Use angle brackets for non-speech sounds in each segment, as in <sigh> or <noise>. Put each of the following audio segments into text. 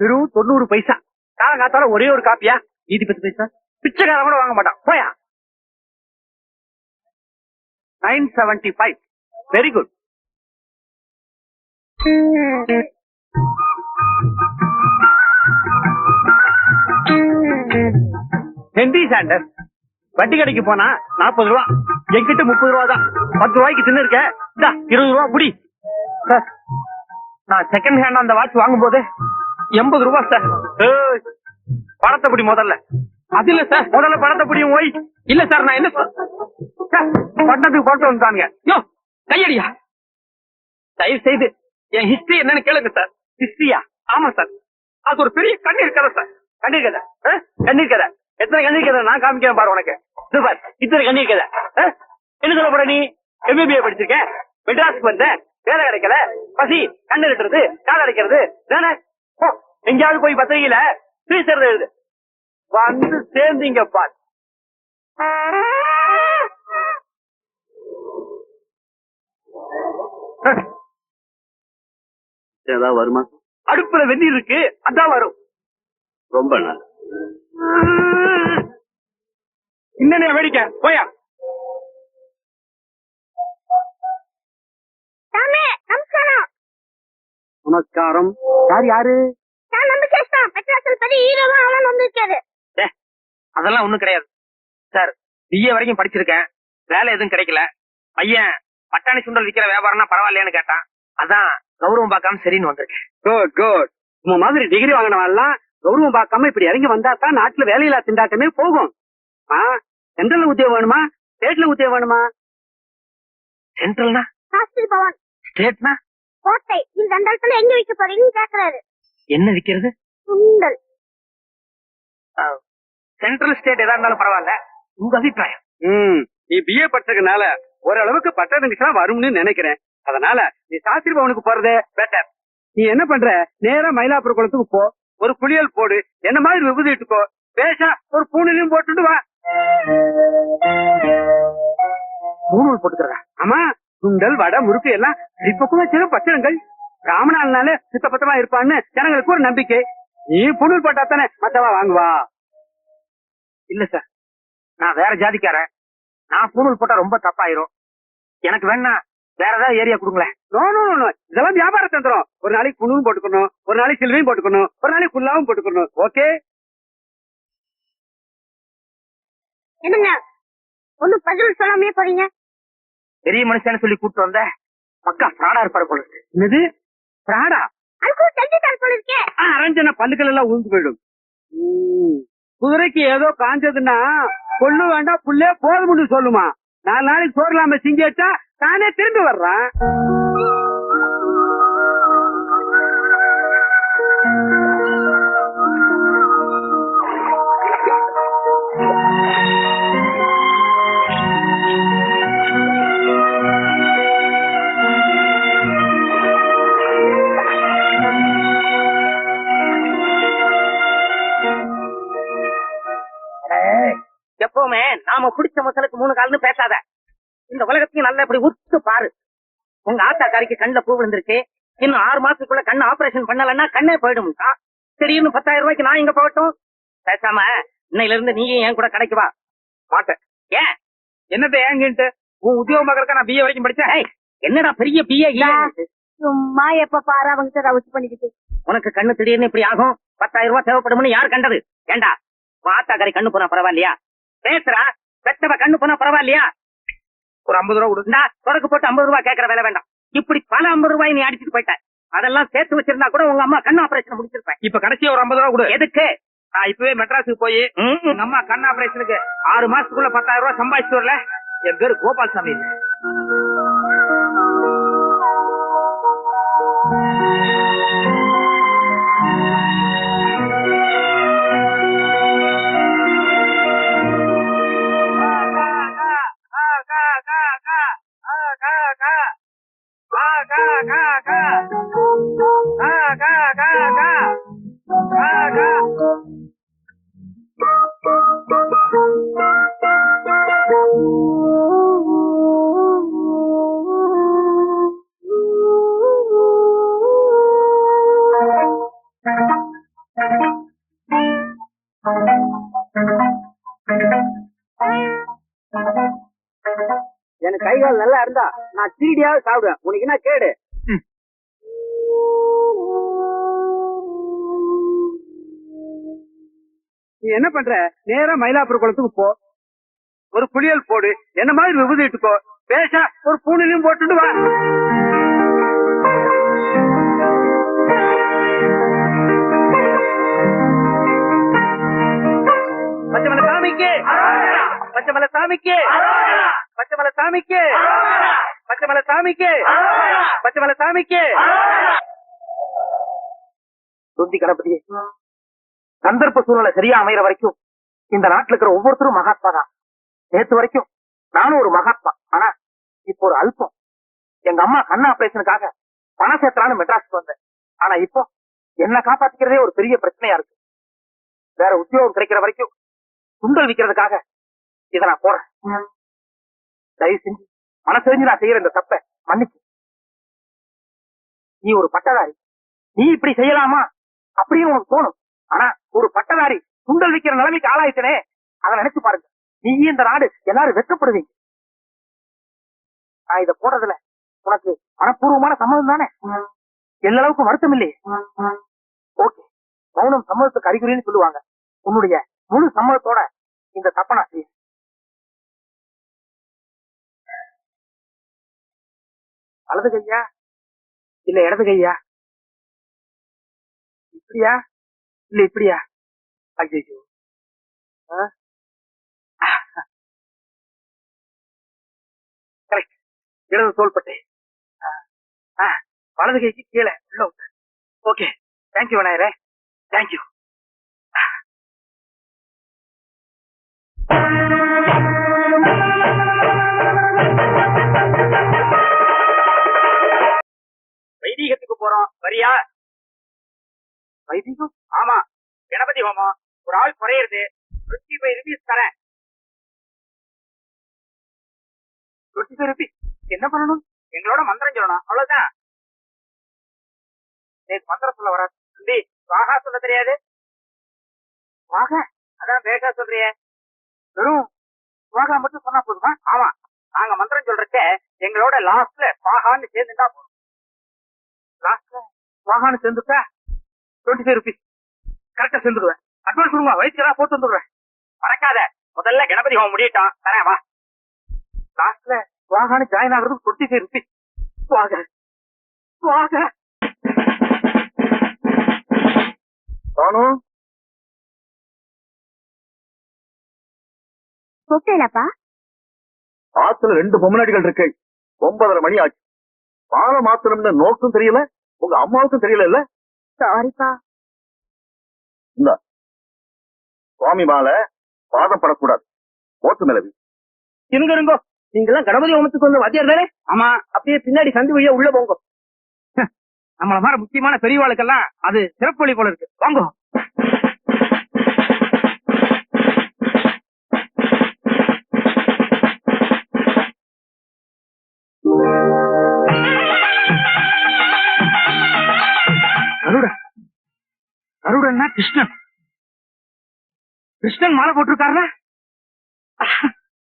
வெறும் தொண்ணூறு பைசா. காலங்காத்தால ஒரே ஒரு காப்பியா? மீதி பத்து பைசா. பிச்சைக்காரன் கூட வாங்க மாட்டான். போயா. Nine seventy five very good Henry Sander வட்டி கடைக்கு போனா நாற்பது ரூபா. என்கிட்ட முப்பது ரூபா தான். பத்து ரூபாய்க்கு தின்னு இருக்க. இருபது ரூபா புடி. சார் நான் செகண்ட் ஹேண்ட் அந்த வாட்ச் வாங்கும் போது எண்பது ரூபா சார் பணத்தை பிடி முதல்ல. அது இல்ல சார் முதல்ல பணத்தை பிடியும் ஓய் இல்ல சார் நான் என்ன சார் பட்டணத்துக்கு போட்டு வந்துட்டாங்க யோ கையடியா? தயவு செய்து என் ஹிஸ்டரி என்னன்னு கேளுங்க சார் ஹிஸ்டரியா ஆமா சார் அது ஒரு பெரிய கண்ணீர் கதை சார் கண்ணீர் கதை? கண்ணீர் கதை? எத்தனை கண்ணீர் கதை நான் காமிக்கிறேன் பாரு உனக்கு. இது பாரு இத்தனை கண்ணீர் கதை? என்ன சொல்ல போற நீ? எம்பிபிஏ படிச்சிருக்க மெட்ராஸுக்கு வந்த வேலை கிடைக்கல. பசி கண்ணு கட்டுறது கால் அடைக்கிறது. தானே எங்கேயாவது போய் பத்திரிகையில டீச்சர் எழுது. வந்து சேர்ந்தீங்க பார். <laughs> ஏதாவது வருமா? அடுப்புல வெந்நீர் இருக்கு அதான் வரும். ரொம்ப நல்ல இன்னனே வேடிக்கை போயா. நமஸ்காரம். நமஸ்காரம். யார் யாரு? மெட்ராஸில் பெரிய ஹீரோவா அவன் வந்திருக்காரு அதெல்லாம் ஒண்ணும் கிடையாது. சார் பிஏ வரைக்கும் படிச்சிருக்கேன். வேலை எதுவும் கிடைக்கல. பையன் பட்டாணி சுண்டல் விக்கிற வியாபாரம்னா பரவாயில்லையான்னு கேட்டான். அதான் கௌரவம் பார்க்காம சரின்னு வந்திருக்கேன். குட் குட் உங்க மாதிரி டிகிரி வாங்கினவெல்லாம் கௌரவம் பார்க்காம இப்படி இறங்கி வந்தா தான் நாட்டுல வேலையில்லா திண்டாட்டமே போகும். ஆ சென்ட்ரல் உத்தியோகம் வேணுமா? ஸ்டேட்ல உத்தியோகம் வேணுமா? சென்ட்ரல்னா சாஸ்திரி பவன். ஸ்டேட்னா கோட்டை. இந்த எங்க வைக்க போறீங்கன்னு கேக்குறாரு. என்ன விக்கிறது? சுண்டல். சென்ட்ரல் ஸ்டேட் எதா இருந்தாலும் பரவாயில்ல. உங்க அபிப்பிராயம். ம் நீ பிஏ படிச்சதுனால ஓரளவுக்கு பட்டணத்துக்கு வரும்னு நினைக்கிறேன். அதனால நீ சாஸ்திரி பவனுக்கு போறதே பெட்டர் நீ என்ன பண்ற? நேரா மயிலாப்பூர் குளத்துக்கு போ. ஒரு குளியல் போடு. என்ன மாதிரி விபூதி இட்டுக்கோ. பேசா ஒரு பூணிலையும் போட்டுட்டு வா. மூணு போட்டுக்கிறதா? ஆமா சுண்டல் வடை முறுக்கு எல்லாம் இப்பக்கும் சில பச்சனங்கள் ராமநாள்னால சுத்தபத்தமா இருப்பான்னு ஜனங்களுக்கு ஒரு நம்பிக்கை. நீ புனல் போட்டா தானே மத்தவா வாங்குவா இல்ல சார் நான் வேற ஜாதிக்காரன். நான் பூணூல் போட்டா ரொம்ப தப்பாயிரும். எனக்கு வேணா வேற ஏதாவது ஏரியா கொடுங்களேன். நோ நோ நோ, இதெல்லாம் வியாபார தந்திரம். ஒரு நாளைக்கு புண்ணும் போட்டுக்கணும். ஒரு நாளைக்கு சிலுவையும் போட்டுக்கணும். ஒரு நாளைக்கு குல்லாவும் போட்டுக்கணும். ஓகே என்னங்க? ஒண்ணு பதில் சொல்லாமே போறீங்க? பெரிய மனுஷன்னு சொல்லி கூப்பிட்டு வந்த பக்கா ஃப்ராடா இருப்பாரு போல. என்னது? பிராடா அதுக்கும் போல இருக்கே அரஞ்சன பல்லுக்கள் எல்லாம் ஊந்து போயிடும். குதிரைக்கு ஏதோ காஞ்சதுன்னா கொள்ளு வேண்டாம் புள்ளே போதும்னு சொல்லுமா. நாலு நாளைக்கு சோறலாம சிங்கி வச்சா தானே திரும்பி வர்றான். எப்பவுமே நாம பிடிச்ச மசலுக்கு மூணு கால்னு பேசாத. இந்த உலகத்தையும் நல்லா இப்படி உத்து பாரு. உங்க ஆத்தாக்காரிக்கு கண்ணுல பூ விழுந்திருக்கு. இன்னும் ஆறு மாசத்துக்குள்ள கண்ணு ஆபரேஷன் பண்ணலன்னா கண்ணே போயிடும்க்கா. திடீர்னு பத்தாயிரம் ரூபாய்க்கு நான் இங்க போகட்டும்? பேசாம இன்னையில இருந்து நீயும் என் கூட கடைக்கு வா. மாட்டேன். ஏன்? என்னத்த ஏங்கிட்டு உன் உத்தியோகம் பாக்குறக்க நான் பிஏ வரைக்கும் படிச்சேன். என்னடா பெரிய பிஏ சும்மா எப்ப பாரு அவங்க ரவுச்சு பண்ணிக்கிட்டு. உனக்கு கண்ணு திடீர்னு இப்படி ஆகும்? பத்தாயிரம் ரூபாய் தேவைப்படும்னு யார் கண்டது? ஏண்டா? உன் ஆத்தாக்காரி கண்ணு போனா பரவாயில்லையா? பேசுறா? பெத்தவ கண்ணு போனா பரவாயில்லையா? ஒரு ஐம்பது ரூபா கொடு. இந்தா தொடக்கு போட்டு ஐம்பது ரூபாய் கேட்கற வேலை வேண்டாம். இப்படி பல ஐம்பது ரூபாய் நீ அடிச்சிட்டு போயிட்ட. அதெல்லாம் சேர்த்து வச்சிருந்தா கூட உங்க அம்மா கண்ணு ஆபரேஷன் முடிச்சிருப்பேன். இப்ப கடைசியா ஒரு ஐம்பது ரூபா கொடு. எதுக்கு? நான் இப்பவே மெட்ராஸுக்கு போய். எங்க அம்மா கண் ஆபரேஷனுக்கு ஆறு மாசத்துக்குள்ள பத்தாயிரம் ரூபாய் சம்பாதிச்சு வரல. என் பேரு கோபால் சாமி இருந்தா நான் சீடியாவது சாப்பிடுவேன். உனக்கு என்ன கேடு? நீ என்ன பண்ற? நேரா மயிலாப்பூர் குளத்துக்கு போ. ஒரு புளியல் போடு. என்ன மாதிரி விபூதி இட்டுக்கோ பேச ஒரு பூனிலையும் போட்டுட்டு வா. பச்சைமலை சாமிக்கு. பச்சைமலை சாமிக்கு. பச்சைமலை சாமிக்கு பச்சைமலை சாமிக்கு பச்சைமலை சாமிக்கு சுத்தி கணபதியே சந்தர்ப்ப சூழ்நிலை சரியா அமைகிற வரைக்கும் இந்த நாட்டுல இருக்கிற ஒவ்வொருத்தரும் மகாத்மா தான் நேத்து வரைக்கும் நானும் ஒரு மகாத்மா. ஆனா இப்போ ஒரு அல்பம். எங்க அம்மா கண்ண ஆபரேஷனுக்காக பணம் சேர்த்தலான்னு மெட்ராஸ்க்கு வந்தேன். ஆனா இப்போ என்ன காப்பாத்திக்கிறதே ஒரு பெரிய பிரச்சனையா இருக்கு. வேற உத்தியோகம் கிடைக்கிற வரைக்கும் சுண்டல் விக்கிறதுக்காக இதை நான் போறேன். தயவு செஞ்சு மனசெறிஞ்சு நான் செய்யற இந்த தப்ப மன்னிச்சு. நீ ஒரு பட்டதாரி. நீ இப்படி செய்யலாமா? அப்படின்னு உனக்கு தோணும். ஆனா ஒரு பட்டதாரி சுண்டல் விக்கிற நிலைமைக்கு ஆளாயிட்டனே அதை நினைச்சு பாருங்க. நீ இந்த நாடு எல்லாரும் வெட்கப்படுவீங்க. நான் இத போடுறதுல உனக்கு மனப்பூர்வமான சம்மதம் தானே? எல்லா அளவுக்கு வருத்தம் இல்லையே? ஓகே. மௌனம் சம்மதத்துக்கு அறிகுறின்னு சொல்லுவாங்க. உன்னுடைய முழு சம்மதத்தோட இந்த தப்ப நான் செய்ய வலது கையா? இல்ல இடது கையா? இப்படியா? இல்ல இப்படியா? ஐயோ கரெக்ட் இடது தோள்பட்டை. வலது கைக்கு கீழே. உள்ள ஓகே தேங்க்யூ விநாயகரே. தேங்க்யூ வைதீகத்துக்கு போறோம். வரியா? வைதிகம்? ஆமா. கணபதி ஹோமம். ஒரு ஆள் குறையிறது. டுவெண்ட்டி ஃபைவ் ருபீஸ் தரேன். டுவெண்ட்டி ஃபைவ் ருபீஸ் என்ன பண்ணணும்? எங்களோட மந்திரம் சொல்லணும். அவ்வளவுதான். மந்திரம் சொல்ல வராது. தம்பி வாகா சொல்ல தெரியாது. வாக? அதான் பேகா சொல்றியே. வெறும் வாகா மட்டும் சொன்னா போதுமா? ஆமா. நாங்க மந்திரம் சொல்றக்க எங்களோட லாஸ்ட்ல பாகான்னு சேர்ந்துட்டா போதும். லாஸ்ட்ல வாகான்னு சேர்ந்துட்டா டுவெண்ட்டி ஃபைவ் ருபீஸ் கரெக்டா சேர்ந்துடுவேன் அட்வான்ஸ் கொடுங்க வயிற்றுலாம் போட்டு வந்துடுவேன். மறக்காத. முதல்ல கணபதி ஹோமம் முடியட்டும். தரேன் வா. லாஸ்ட்ல வாகான்னு ஜாயின் ஆகுறது டுவெண்ட்டி ஃபைவ் ருபீஸ் வாங்க. வாங்க. சோனு கூப்பிட்டேலப்பா ஆத்துல ரெண்டு பொம்மநாடிகள் இருக்கு. ஒன்பதரை மணி ஆச்சு. மாலை மாத்தணும்னு நோக்கும் தெரியல உங்க அம்மாவுக்கும் தெரியல இல்ல? சாரிப்பா சுவாமி மாலை பாதம் படக்கூடாது ஓட்டு மிளவி இருங்க இருங்கோ. நீங்க எல்லாம் கணபதி ஹோமத்துக்கு வந்து வாத்தியார் தானே? ஆமா. அப்படியே பின்னாடி சந்து வழியா உள்ள போங்க. நம்மள மாதிரி முக்கியமான பெரியவாளுக்கெல்லாம் அது சிறப்பு வழி போல இருக்கு. வாங்க. கருடன்னா கிருஷ்ணன். கிருஷ்ணன் மாலை போட்டிருக்காருல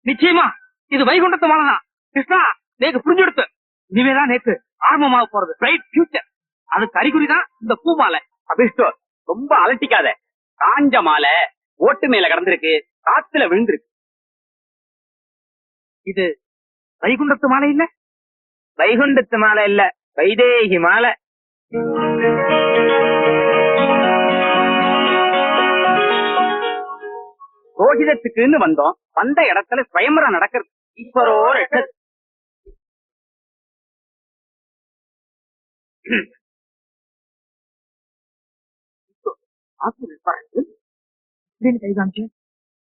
நிச்சயமா இது வைகுண்டத்து மாலை தான். கிருஷ்ணா நேற்று புரிஞ்செடுத்து. இனிமேதான் நேற்று ஆரம்பமாக போறது பிரைட் ஃபியூச்சர் அதுக்கு அறிகுறி தான் இந்த பூ மாலை. அபிஷ்டோ ரொம்ப அலட்டிக்காத. காஞ்ச மாலை ஓட்டு மேல கடந்திருக்கு காத்துல விழுந்திருக்கு. இது வைகுண்டத்து மாலை இல்ல? வைகுண்டத்து மாலை இல்ல வைதேகி மாலை. ரோஹிதத்துக்குன்னு வந்தோம். வந்த இடத்துல ஸ்வயம்பரம் நடக்கிறது. ஈஸ்வரோ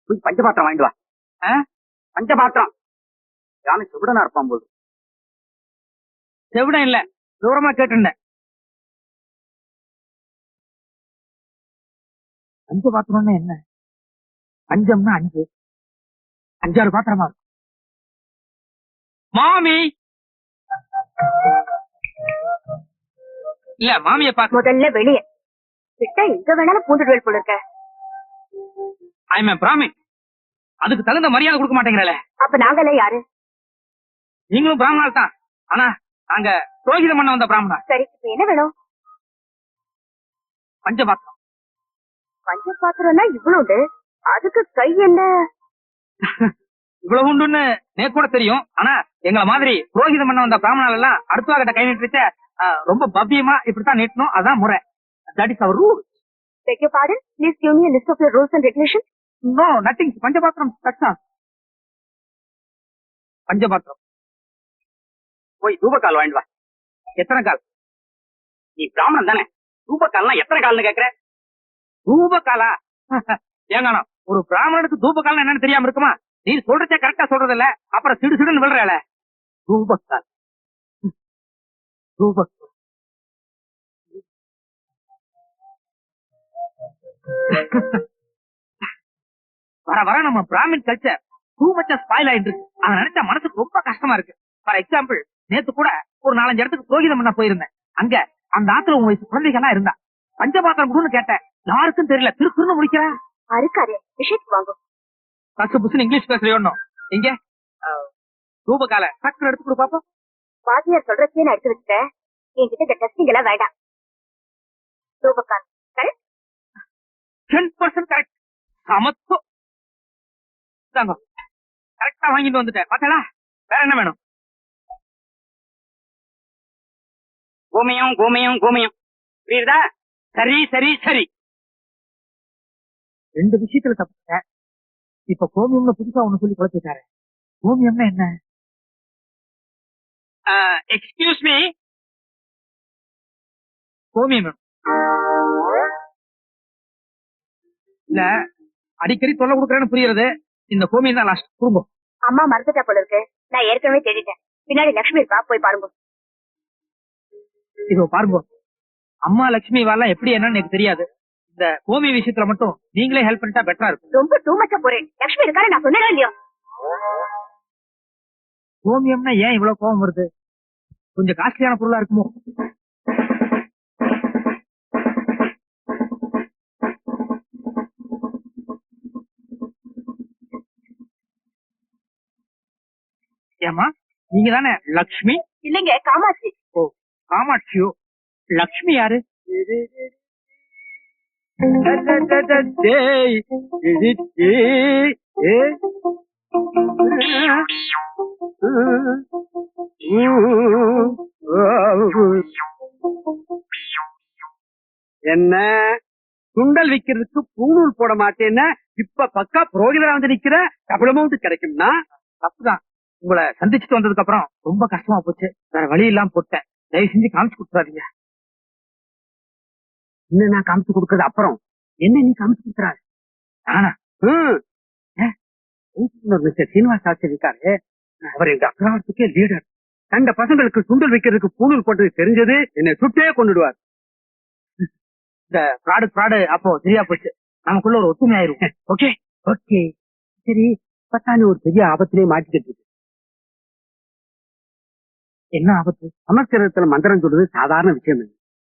போய் பஞ்சபாத்திரம் வாங்கிட்டு வா? பஞ்சபாத்திரம். யானை சுடனா இருப்பான் போது செவிடம் இல்ல. தூரமா கேட்டுருந்தேன். அஞ்சு பாத்திரம்னா என்ன? அஞ்சம்னா அஞ்சு. அஞ்சாறு பாத்திரமா? இருக்கும் மாமி! இல்ல மாமிய பாக்க முதல்ல வெளியே. கிட்ட எங்க வேணாலும் பூந்துடுவேல் போல இருக்க. ஐ எம் பிராமின் அதுக்கு தகுந்த மரியாதை கொடுக்க மாட்டேங்கிறல அப்ப நாங்களே யாரு? நீங்களும் பிராமணால் தான். ஆனா நாங்க புரோகிதம் பண்ண வந்த பிராமணா சரி இப்ப என்ன வேணும்? பஞ்சபாத்திரம். பஞ்ச பாத்திரம்னா இவ்வளவு அதுக்கு கை என்ன? இவ்வளவு உண்டுன்னு நேக்கு கூட தெரியும். ஆனா எங்களை மாதிரி புரோகிதம் பண்ண வந்த பிராமணால் எல்லாம் அடுத்த கிட்ட கை நீட்டு ரொம்ப பவ்யமா இப்படித்தான் நீட்டணும். அதான் முறை. That is our rule Beg your pardon? Please give me a list of your rules and regulations. No nothing பஞ்சபாத்திரம் that's பஞ்சபாத்திரம். போய் தூபக்கால் வாங்கிட்டு வா. எத்தனை கால்? நீ பிராமணன் தானே? தூபக்கால்னா எத்தனை கால்னு கேக்குற? தூபகாலா <laughs> ஏங்கண்ணா ஒரு பிராமணனுக்கு தூபகாலம் என்னன்னு தெரியாம இருக்குமா? நீ சொல்றதே கரெக்டா சொல்றது இல்ல அப்புறம் சிடு சிடுன்னு விழுறல தூபக்கால் தூபக்கால் வர வர நம்ம Brahmin culture too much spoil ஆயிட்டு இருக்கு அதை நினைச்சா மனசுக்கு ரொம்ப கஷ்டமா இருக்கு. ஃபார் எக்ஸாம்பிள் நேத்து கூட ஒரு நாலஞ்சு இடத்துக்கு புரோகிதம் பண்ண போயிருந்தேன். அங்க அந்த ஆத்துல உங்க வயசு குழந்தைகள்லாம் இருந்தா. பஞ்சபாத்திரம் கொடுன்னு கேட்டேன். யாருக்கும் தெரியல. திருக்குறன்னு முடிக்கிறேன் அருக்காரு விஷயத்துக்கு வாங்க பசு புசுன்னு இங்கிலீஷ் பேசுறியோன்னு இங்க ரூபகால டக்குனு எடுத்து கொடு பாப்போம் வாத்தியார் சொல்றதே நான் எடுத்து வச்சுட்டேன் என்கிட்ட இந்த டெஸ்டிங் எல்லாம் வேண்டாம் ரூபகான் கரெக்ட் டென் பர்சன்ட் கரெக்ட் சமத்து தாங்க கரெக்டா வாங்கிட்டு வந்துட்டேன் பாத்தலா வேற என்ன வேணும் கோமியம் கோமியம் கோமியம் புரியுதா சரி சரி சரி ரெண்டு விஷயத்துல தப்பிச்சேன் இப்ப கோமியம்னு புதுசா ஒண்ணு சொல்லி குழப்பிட்டாரு. கோமியம்னா என்ன? எக்ஸ்கியூஸ் மீ கோமியம். இல்ல அடிக்கடி தொல்லை கொடுக்குறேன்னு புரியுறது. இந்த கோமியம் தான் லாஸ்ட் குடும்பம் அம்மா மறந்துட்டா போல இருக்கு. நான் ஏற்கனவே தேடிட்டேன். பின்னாடி லட்சுமி இருக்கா? போய் பாருங்க. இதோ பாருங்க. அம்மா லட்சுமி வாலாம் எப்படி என்னன்னு எனக்கு தெரியாது. இந்த கோமி விஷயத்துல மட்டும் நீங்களே ஹெல்ப் பண்ணிட்டா பெட்டரா இருக்கும். ரொம்ப டூ மச்சா போறேன் லட்சுமி இருக்காரு நான் சொன்னேன் இல்லையோ? கோமியம்னா ஏன் இவ்வளவு கோவம் வருது? கொஞ்சம் காஸ்ட்லியான பொருளா இருக்குமோ? ஏமா நீங்க தானே லக்ஷ்மி? இல்லைங்க காமாட்சி. ஓ காமாட்சியோ? லக்ஷ்மி யாரு? டேய், இது என்ன? சுண்டல் விக்கிறதுக்கு பூணூல் போட மாட்டேன்னு இப்ப பக்கா புரோகிதரா வந்து நிக்கிற டபுள் அமௌண்ட் கிடைக்கும்னா? தப்புதான். உங்களை சந்திச்சுட்டு வந்ததுக்கு அப்புறம் ரொம்ப கஷ்டமா போச்சு. வேற வழி இல்லாம போட்டேன். தயவு செஞ்சு காமிச்சு கொடுத்துறாதீங்க. என்ன நான் காமிச்சு கொடுக்கறது அப்புறம்? என்ன நீ காமிச்சு கொடுக்குறாரு நானா? மிஸ்டர் சீனிவாஸ் ஆச்சி இருக்காரு. அவர் எங்க அக்ரவாரத்துக்கே லீடர் கண்ட பசங்களுக்கு சுண்டல் வைக்கிறதுக்கு பூணூல் போட்டது தெரிஞ்சது. என்னை சுட்டே கொண்டுடுவார் இந்த ஃப்ராடு ஃப்ராடு அப்போ சரியா போச்சு. நமக்குள்ள ஒரு ஒத்துமை ஆயிரும். ஓகே? ஓகே. சரி பத்தானி ஒரு பெரிய ஆபத்திலே மாட்டிக்கிட்டு என்ன ஆபத்து? சமஸ்கிருதத்துல மந்திரம் சொல்றது சாதாரண விஷயம்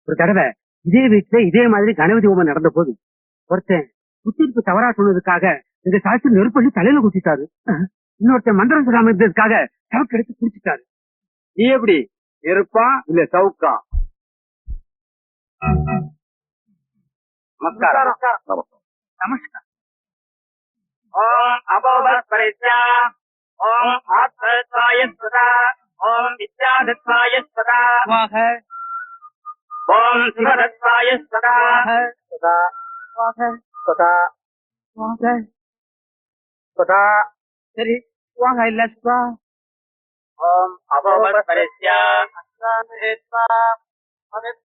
ஒரு தடவை இதே வீட்டுல இதே மாதிரி கணபதி ஹோமம் நடந்த போது ஒருத்தன் குத்திருப்பு தவறா சொன்னதுக்காக இந்த சாட்சி நெருப்பள்ளி தலையில குத்திட்டாரு. இன்னொருத்தன் மந்திரம் சொல்லாம இருந்ததுக்காக சவுக்கு எடுத்து குடிச்சிட்டாரு. நீ எப்படி? நெருப்பா இல்ல சவுக்கா? நமஸ்காரம். நமஸ்காரம். ஓம் அபோபஸ்பரித்யா ஓம் ஆத்மத்வாய சதா ஓம் வித்யாதத்வாய சதா ஓம் சிவதத்வாய ஸ்வதா சதா. வாக சதா. வாக சதா. சரி வாங்க இல்ல சுதா. ஓம் அபோபஸ்பரித்யா